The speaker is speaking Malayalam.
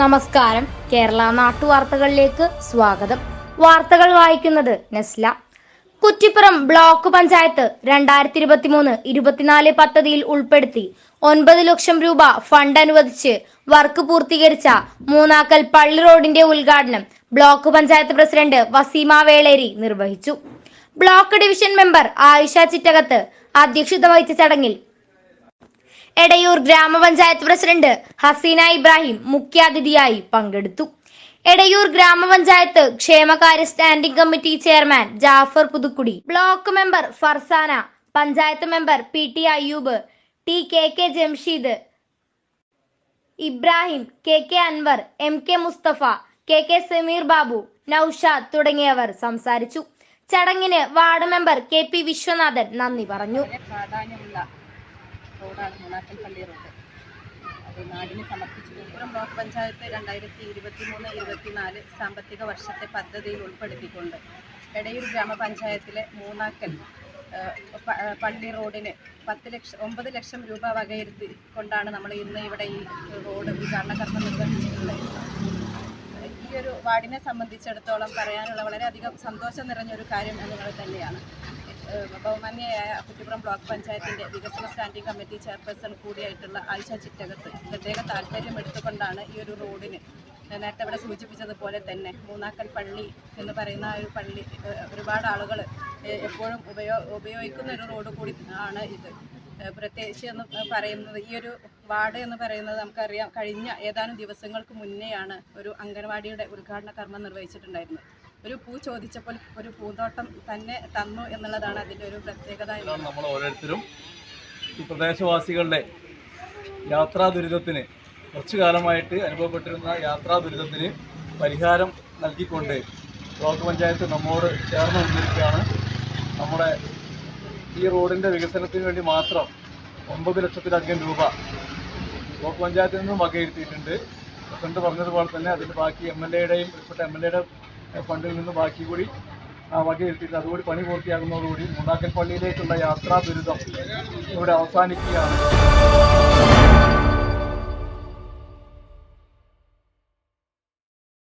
നമസ്കാരം. കേരള നാട്ടുവാർത്തകളിലേക്ക് സ്വാഗതം. വാർത്തകൾ വായിക്കുന്നത് നെസ്ല. കുറ്റിപ്പുറം ബ്ലോക്ക് പഞ്ചായത്ത് രണ്ടായിരത്തി ഇരുപത്തിമൂന്ന് ഇരുപത്തിനാല് പദ്ധതിയിൽ ഉൾപ്പെടുത്തി ഒൻപത് ലക്ഷം രൂപ ഫണ്ട് അനുവദിച്ച് വർക്ക് പൂർത്തീകരിച്ച മൂന്നാക്കൽ പള്ളി റോഡിന്റെ ഉദ്ഘാടനം ബ്ലോക്ക് പഞ്ചായത്ത് പ്രസിഡന്റ് വസീമ വേളേരി നിർവഹിച്ചു. Block division member Ayisha Chittakath അധ്യക്ഷത വഹിച്ച ചടങ്ങിൽ എടയൂർ ഗ്രാമപഞ്ചായത്ത് പ്രസിഡന്റ് ഹസീന ഇബ്രാഹിം മുഖ്യാതിഥിയായി പങ്കെടുത്തു. എടയൂർ ഗ്രാമപഞ്ചായത്ത് ക്ഷേമകാര്യ standing committee chairman Jafar Puthukudi block member Farsana panchayat member P T Ayyub T K K Jamsheed Ibrahim K K Anwar M K Mustafa K K Sameer Babu Naushad തുടങ്ങിയവർ സംസാരിച്ചു. ചടങ്ങിന് ward member K P Viswanathan നന്ദി പറഞ്ഞു. പ്രാധാന്യമുള്ള റോഡാണ് മൂന്നാക്കൽ പള്ളി റോഡ്. അത് നാടിന് സമർപ്പിച്ചു കുപ്പുറം ബ്ലോക്ക് പഞ്ചായത്ത് രണ്ടായിരത്തി ഇരുപത്തി മൂന്ന് ഇരുപത്തിനാല് സാമ്പത്തിക വർഷത്തെ പദ്ധതിയിൽ ഉൾപ്പെടുത്തിക്കൊണ്ട് എടയൂർ ഗ്രാമപഞ്ചായത്തിലെ മൂന്നാക്കൽ പള്ളി റോഡിന് പത്ത് ലക്ഷം ഒമ്പത് ലക്ഷം രൂപ വകയിരുത്തി കൊണ്ടാണ് നമ്മൾ ഇന്ന് ഇവിടെ ഈ റോഡ് ഉദ്ഘാടന കർമ്മം നിർവഹിച്ചിട്ടുള്ളത്. ഈ ഒരു വാർഡിനെ സംബന്ധിച്ചിടത്തോളം പറയാനുള്ള വളരെയധികം സന്തോഷം നിറഞ്ഞൊരു കാര്യം എന്നുള്ളത് തന്നെയാണ്. ബഹുമാന്യയായ കുറ്റിപ്പുറം ബ്ലോക്ക് പഞ്ചായത്തിന്റെ വികസന സ്റ്റാൻഡിംഗ് കമ്മിറ്റി ചെയർപേഴ്സൺ കൂടിയായിട്ടുള്ള ആയിഷ ചിറ്റകത്ത് പ്രത്യേക താല്പര്യം എടുത്തുകൊണ്ടാണ് ഈ ഒരു റോഡിന് നേരത്തെ ഇവിടെ സൂചിപ്പിച്ചതുപോലെ തന്നെ മൂന്നാക്കൽ പള്ളി എന്ന് പറയുന്ന ഒരു പള്ളി ഒരുപാട് ആളുകൾ എപ്പോഴും ഉപയോ ഉപയോഗിക്കുന്ന ഒരു റോഡ് കൂടി ആണ് ഇത്. പ്രത്യേകിച്ച് എന്ന് പറയുന്നത് ഈ ഒരു വാർഡ് എന്ന് പറയുന്നത് നമുക്കറിയാം കഴിഞ്ഞ ഏതാനും ദിവസങ്ങൾക്ക് മുന്നേയാണ് ഒരു അംഗൻവാടിയുടെ ഉദ്ഘാടന കർമ്മം നിർവഹിച്ചിട്ടുണ്ടായിരുന്നത്. ഒരു പൂ ചോദിച്ചപ്പോൾ ഒരു പൂന്തോട്ടം തന്നെ തന്നു എന്നുള്ളതാണ് അതിന്റെ ഒരു പ്രത്യേകത നമ്മൾ ഓരോരുത്തരും ഈ പ്രദേശവാസികളുടെ യാത്രാ ദുരിതത്തിന് കുറച്ചു കാലമായിട്ട് അനുഭവപ്പെട്ടിരുന്ന യാത്രാ ദുരിതത്തിന് പരിഹാരം നൽകിക്കൊണ്ട് ബ്ലോക്ക് പഞ്ചായത്ത് നമ്മോട് ചേർന്ന് നിന്നിരിക്കുകയാണ്. നമ്മുടെ ഈ റോഡിന്റെ വികസനത്തിന് വേണ്ടി മാത്രം ഒമ്പത് ലക്ഷത്തിലധികം രൂപ ബ്ലോക്ക് പഞ്ചായത്തിൽ നിന്നും വകയിരുത്തിയിട്ടുണ്ട്. പ്രസിഡന്റ് പറഞ്ഞതുപോലെ തന്നെ അതിന് ബാക്കി എം എൽ എയുടെയും ഉൾപ്പെട്ട എം എൽ എയുടെ ഫണ്ടിൽ നിന്ന് ബാക്കി കൂടി വകയിരുത്തിയിട്ട് അതുകൂടി പണി പൂർത്തിയാകുന്നതോടുകൂടി മുണ്ടാക്കൽ പള്ളിയിലേക്കുള്ള യാത്രാ ദുരിതം ഇവിടെ അവസാനിക്കുകയാണ്.